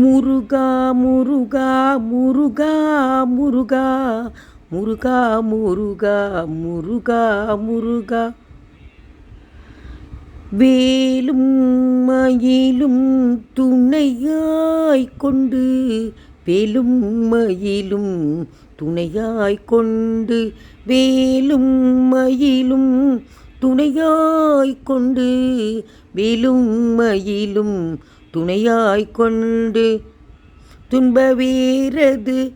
முருகா முருகா முருகா முருகா. முருகா முருகா முருகா முருகா. வேலும் மயிலும் துணையாய் கொண்டு வேலும் மயிலும் துணையாய் கொண்டு வேலும் மயிலும் துணையாய் கொண்டு வேலும் மயிலும் துணையாய் கொண்டு துன்ப வீரது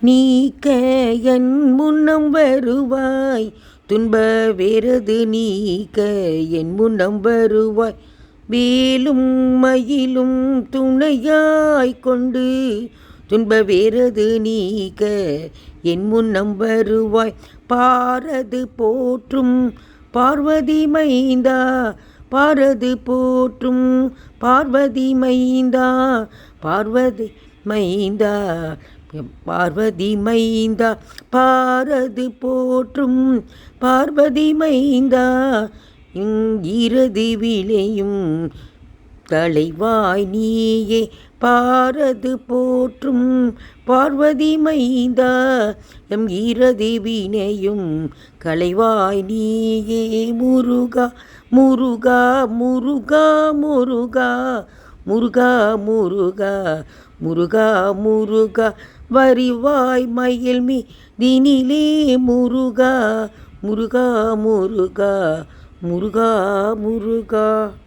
நீக்க என் முன்னம் வருவாய். துன்பவேரது நீக்க என் முன்னம் வருவாய். வேலும் மயிலும் துணையாய் கொண்டு துன்ப வேறது நீக்க என் முன்னம் வருவாய். பாரது போற்றும் பார்வதி மைந்தா பாரது போற்றும். பார்வதி மைந்தா. பார்வதி மைந்தா. பார்வதி மைந்தா. பாரது போற்றும். பார்வதி மைந்தா. இங்கிரதி விளையும். தலைவாய் நீயே பாரது போற்றும் பார்வதி மைந்தா எம் ஈரதி வினையும் கலைவாய் நீயே முருகா முருகா முருகா முருகா. முருகா முருகா முருகா முருகா. வரிவாய் மயில் மீ தினிலே முருகா. முருகா முருகா முருகா முருகா.